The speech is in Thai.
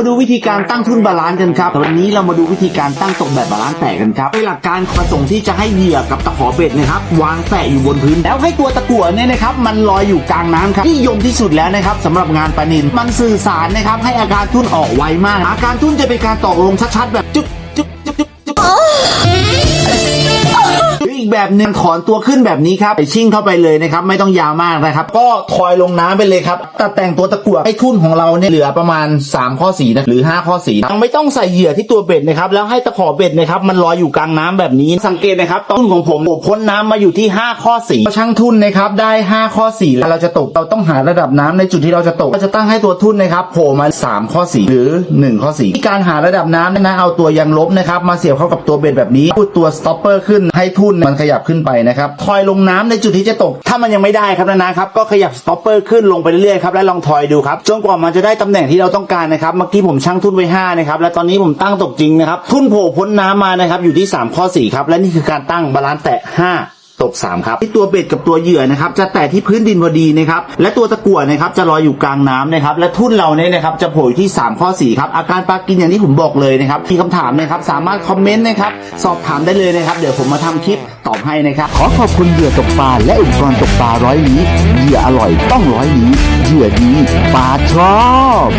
มาดูวิธีการตั้งทุนบาลานซ์กันครับแต่วันนี้เรามาดูวิธีการตั้งตกแบบบาลานซ์แตกกันครับในหลักการประสงค์ที่จะให้เหยื่อกับตะขอเบ็ดนะครับวางแตะอยู่บนพื้น แล้วให้ตัวตะกั่วเนี่ยนะครับมันลอยอยู่กลางน้ำครับนิยมที่สุดแล้วนะครับสำหรับงานปลานินมันสื่อสารนะครับให้อาการทุ่นออกไวมาก อาการทุ่นจะเป็นการตอกลงชัดๆแบบจุ๊บ แบบหนึ่งถอนตัวขึ้นแบบนี้ครับไปชิ่งเข้าไปเลยนะครับไม่ต้องยาวมากนะครับ ก็ถอยลงน้ำไปเลยครับตัดแต่งตัวตะกั่วให้ทุ่นของเราเนี่ยเหลือประมาณ 3 ข้อสีนะหรือ 5 ข้อสียังไม่ต้องใส่เหยื่อที่ตัวเบ็ดนะครับแล้วให้ตะขอเบ็ดนะครับมันลอยอยู่กลางน้ำแบบนี้สังเกตนะครับทุ่นของผมผมพ้นน้ำมาอยู่ที่ 5 ข้อสีช่างทุ่นนะครับได้ 5 ข้อสีแล้วเราจะตกเราต้องหาระดับน้ำในจุดที่เราจะตกเราจะตั้งให้ตัวทุ่นนะครับโผล่มา 3 ข้อสีหรือ 1 ข้อสีที่การหาระดับน้ำนยนะเอาตัวยางลบนะครับมาเสียบเข้ากับตัวเบ็ดแบบนี้พูดตัวสต็อปเปอร์ขึ้นให้ทุ่นมันขยับขึ้นไปนะครับถอยลงน้ำในจุดที่จะตก ถ้ามันยังไม่ได้ครับนะนะครับก็ขยับสต็อปเปอร์ขึ้นลงไปเรื่อยๆครับและลองถอยดูครับจนกว่ามันจะได้ตำแหน่งที่เราต้องการนะครับเมื่อกี้ผมชั่งทุนไว้5นะครับและตอนนี้ผมตั้งตกจริงนะครับทุนโผล่พ้นน้ำมานะครับอยู่ที่ 3 ข้อ4ครับและนี่คือการตั้งบาลานซ์แตะ5 ตก 3 ครับที่ตัวเบ็ดกับตัวเหยื่อนะครับจะแตะที่พื้นดินพอดีนะครับและตัวตะกั่วนะครับจะลอยอยู่กลางน้ำนะครับและทุ่นเราเนี่ยนะครับจะโผล่ที่ 3 ข้อ4ครับอาการปลากินอย่างที่ผมบอกเลยนะครับมีคำถามนะครับสามารถคอมเมนต์นะครับสอบถามได้เลยนะครับเดี๋ยวผมมาทำคลิปตอบให้นะครับขอขอบคุณเหยื่อตกปลาและอุปกรณ์ตกปลาร้อยลี้เหยื่ออร่อยต้องร้อยลี้เหยื่อดีปลาชอบ